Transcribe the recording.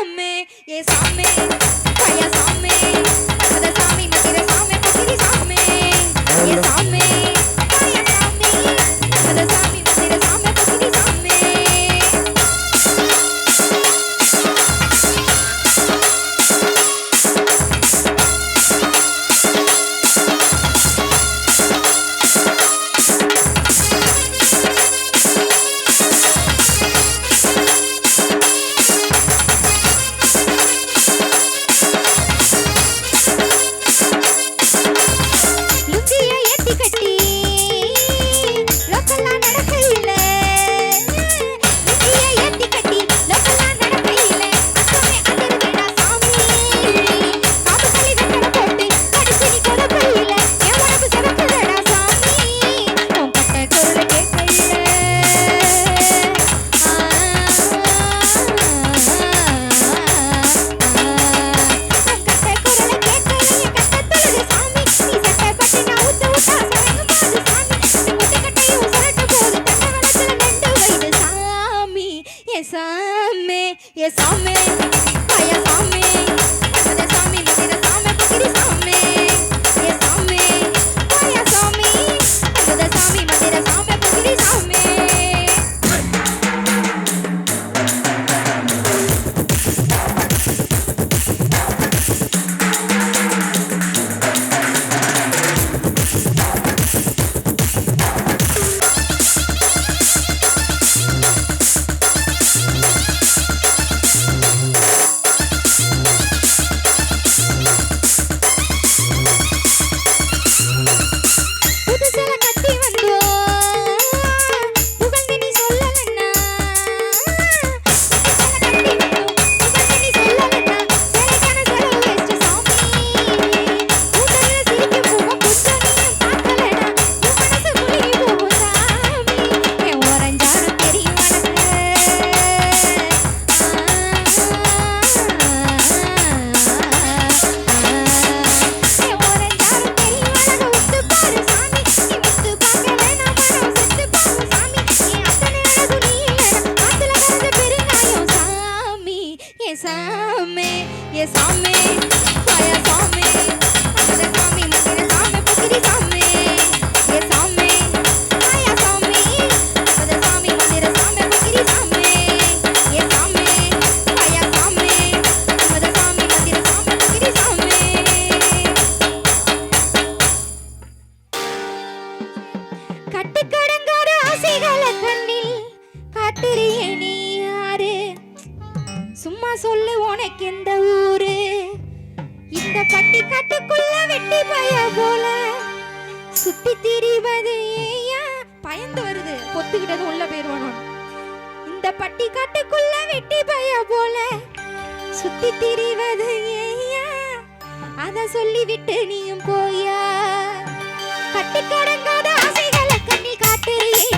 அம்மே ஏ சாமே ஐயா சாமே Sí, sí, sí. சாமே ஏ சாமே ஐயா சாமே உனக்கு இந்த ஊரு? இந்த பட்டி காட்டுக்குள்ள வெட்டி பய போல. சுத்தி திரிவது பயந்து வருது. பொத்துக்கிட்டது உள்ள போயிருவானு? இந்த பட்டி காட்டுக்குள்ள வெட்டி பய போல. சுத்தி திரிவது அத சொல்லிவிட்டு நீயும் போயா? கட்டி கடங்காத ஆசைகளை கண்ணி காட்டுறியே.